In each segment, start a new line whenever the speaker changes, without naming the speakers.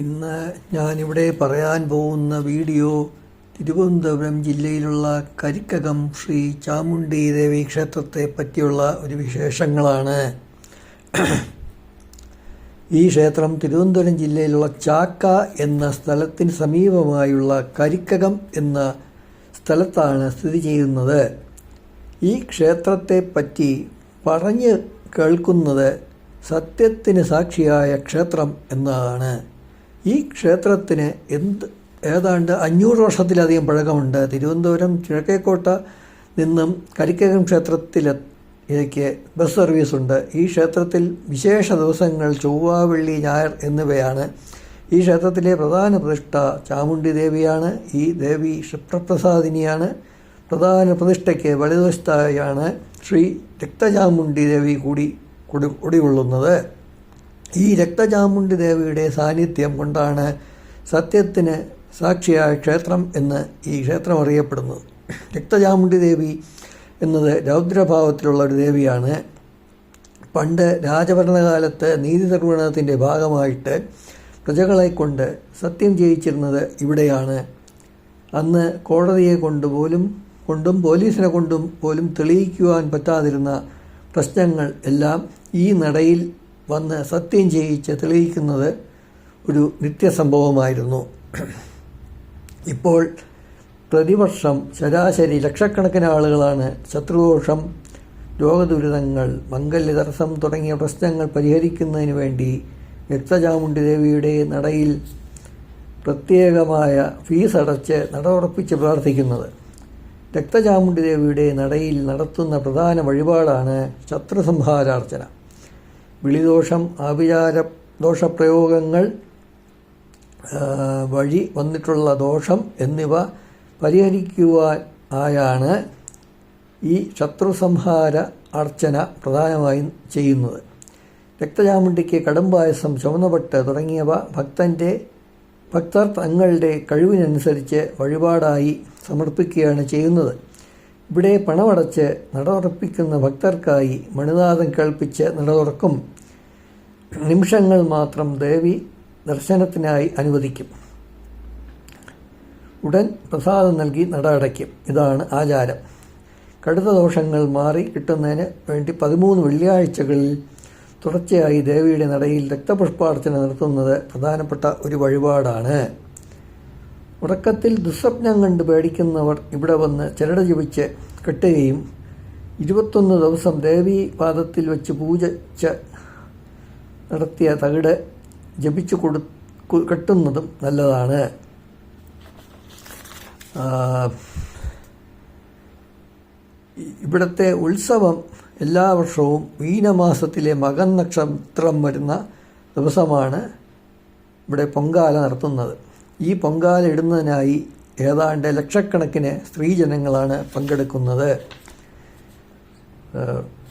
ഇന്ന് ഞാനിവിടെ പറയാൻ പോകുന്ന വീഡിയോ തിരുവനന്തപുരം ജില്ലയിലുള്ള കരിക്കകം ശ്രീ ചാമുണ്ഡി ദേവി ക്ഷേത്രത്തെ പറ്റിയുള്ള ഒരു വിശേഷങ്ങളാണ്. ഈ ക്ഷേത്രം തിരുവനന്തപുരം ജില്ലയിലുള്ള ചാക്ക എന്ന സ്ഥലത്തിന് സമീപമായുള്ള കരിക്കകം എന്ന സ്ഥലത്താണ് സ്ഥിതി ചെയ്യുന്നത്. ഈ ക്ഷേത്രത്തെ പറ്റി പറഞ്ഞ് കേൾക്കുന്നത് സത്യത്തിന് സാക്ഷിയായ ക്ഷേത്രം എന്നതാണ്. ഈ ക്ഷേത്രത്തിന് എന്ത് ഏതാണ്ട് അഞ്ഞൂറ് വർഷത്തിലധികം പഴക്കമുണ്ട്. തിരുവനന്തപുരം കിഴക്കേക്കോട്ട നിന്നും കരിക്കകം ക്ഷേത്രത്തിലേക്ക് ബസ് സർവീസുണ്ട് ഈ ക്ഷേത്രത്തിൽ വിശേഷ ദിവസങ്ങൾ ചൊവ്വ വെള്ളി ഞായർ എന്നിവയാണ്. ഈ ക്ഷേത്രത്തിലെ പ്രധാന പ്രതിഷ്ഠ ചാമുണ്ഡി ദേവിയാണ്. ഈ ദേവി ക്ഷിപ്രപ്രസാദിനിയാണ് പ്രധാന പ്രതിഷ്ഠയ്ക്ക് വലതുവശത്തായാണ് ശ്രീ രക്തചാമുണ്ഡി ദേവി കൂടി കുടി കുടികൊള്ളുന്നത്. ഈ രക്തചാമുണ്ഡി ദേവിയുടെ സാന്നിധ്യം കൊണ്ടാണ് സത്യത്തിന് സാക്ഷിയായ ക്ഷേത്രം എന്ന് ഈ ക്ഷേത്രം അറിയപ്പെടുന്നത്. രക്തചാമുണ്ഡി ദേവി എന്നത് രൗദ്രഭാവത്തിലുള്ള ഒരു ദേവിയാണ്. പണ്ട് രാജഭരണകാലത്ത് നീതി നിർവഹണത്തിന്റെ ഭാഗമായിട്ട് പ്രജകളെ കൊണ്ട് സത്യം ചെയ്യിച്ചിരുന്നത് ഇവിടെയാണ്. അന്ന് കോടതിയെ കൊണ്ടുപോലും കൊണ്ടും പോലീസിനെ കൊണ്ടും പോലും തെളിയിക്കുവാൻ പറ്റാതിരുന്ന പ്രശ്നങ്ങൾ എല്ലാം ഈ നടയിൽ വന്ന് സത്യം ചെയ്യിച്ച് തെളിയിക്കുന്നത് ഒരു നിത്യസംഭവമായിരുന്നു. ഇപ്പോൾ പ്രതിവർഷം ശരാശരി ലക്ഷക്കണക്കിന് ആളുകളാണ് ശത്രുദോഷം രോഗദുരിതങ്ങൾ മംഗല്യതടസ്സം തുടങ്ങിയ പ്രശ്നങ്ങൾ പരിഹരിക്കുന്നതിന് വേണ്ടി രക്തചാമുണ്ഡി ദേവിയുടെ നടയിൽ പ്രത്യേകമായ ഫീസ് അടച്ച് നട പ്രാർത്ഥിക്കുന്നത്. രക്തചാമുണ്ടി ദേവിയുടെ നടയിൽ നടത്തുന്ന പ്രധാന വഴിപാടാണ് ശത്രുസംഹാരാർച്ചന. വിളിദോഷം ആഭിചാര ദോഷപ്രയോഗങ്ങൾ വഴി വന്നിട്ടുള്ള ദോഷം എന്നിവ പരിഹരിക്കുവാൻ ആയാണ് ഈ ശത്രുസംഹാര അർച്ചന പ്രധാനമായും ചെയ്യുന്നത്. രക്തചാമുണ്ടിക്ക് കടുംപായസം ചുവന്നപട്ട് തുടങ്ങിയവ ഭക്തന്റെ ഭക്തർ തങ്ങളുടെ കഴിവിനനുസരിച്ച് വഴിപാടായി സമർപ്പിക്കുകയാണ് ചെയ്യുന്നത്. ഇവിടെ പണമടച്ച് നടപ്പിക്കുന്ന ഭക്തർക്കായി മണിനാഥം കേൾപ്പിച്ച് നടതുറക്കും നിമിഷങ്ങൾ മാത്രം ദേവി ദർശനത്തിനായി അനുവദിക്കും. ഉടൻ പ്രസാദം നൽകി നട അടയ്ക്കും ഇതാണ് ആചാരം. കടുത്ത ദോഷങ്ങൾ മാറി കിട്ടുന്നതിന് വേണ്ടി പതിമൂന്ന് വെള്ളിയാഴ്ചകളിൽ തുടർച്ചയായി ദേവിയുടെ നടയിൽ രക്തപുഷ്പാർച്ചന നടത്തുന്നത് പ്രധാനപ്പെട്ട ഒരു വഴിപാടാണ്. ഉറക്കത്തിൽ ദുസ്വപ്നം കണ്ട് പേടിക്കുന്നവർ ഇവിടെ വന്ന് ചിരട ജപിച്ച് കെട്ടുകയും ഇരുപത്തൊന്ന് ദിവസം ദേവി പാദത്തിൽ വെച്ച് പൂജച്ച് നടത്തിയ തകിട് ജപിച്ചു കൊടു കെട്ടുന്നതും നല്ലതാണ്. ഇവിടുത്തെ ഉത്സവം എല്ലാ വർഷവും മീനമാസത്തിലെ മകൻ നക്ഷത്രം വരുന്ന ദിവസമാണ് ഇവിടെ പൊങ്കാല നടത്തുന്നത്. ഈ പൊങ്കാല ഇടുന്നതിനായി ഏതാണ്ട് ലക്ഷക്കണക്കിന് സ്ത്രീജനങ്ങളാണ് പങ്കെടുക്കുന്നത്.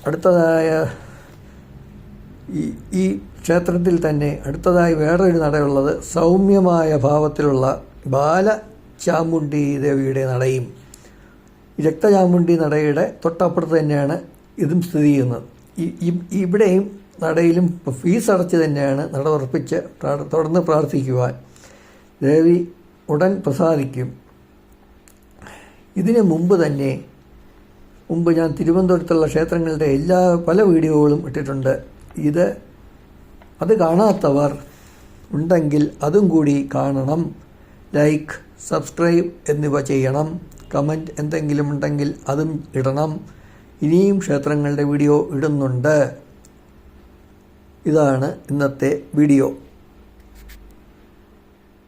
അടുത്തതായ ഈ ഈ ക്ഷേത്രത്തിൽ തന്നെ അടുത്തതായി വേറൊരു നടയുള്ളത് സൗമ്യമായ ഭാവത്തിലുള്ള ബാല ചാമുണ്ടി ദേവിയുടെ നടയും. രക്തചാമുണ്ടി നടയുടെ തൊട്ടപ്പുറത്ത് തന്നെയാണ് ഇതും സ്ഥിതി ചെയ്യുന്നത്. ഈ ഇവിടെയും നടയിലും ഫീസ് അടച്ച് തന്നെയാണ് നട ഉറപ്പിച്ച് തുടർന്ന് പ്രാർത്ഥിക്കുവാൻ ദേവി ഉടൻ പ്രസാദിക്കും. ഇതിനു മുമ്പ് തന്നെ മുമ്പ് ഞാൻ തിരുവനന്തപുരത്തുള്ള ക്ഷേത്രങ്ങളുടെ എല്ലാ പല വീഡിയോകളും ഇട്ടിട്ടുണ്ട്. ഇത് അത് കാണാത്തവർ ഉണ്ടെങ്കിൽ അതും കൂടി കാണണം. ലൈക്ക് സബ്സ്ക്രൈബ് എന്നിവ ചെയ്യണം. കമന്റ് എന്തെങ്കിലും ഉണ്ടെങ്കിൽ അതും ഇടണം. ഇനിയും ക്ഷേത്രങ്ങളുടെ വീഡിയോ ഇടുന്നുണ്ട്. ഇതാണ് ഇന്നത്തെ വീഡിയോ.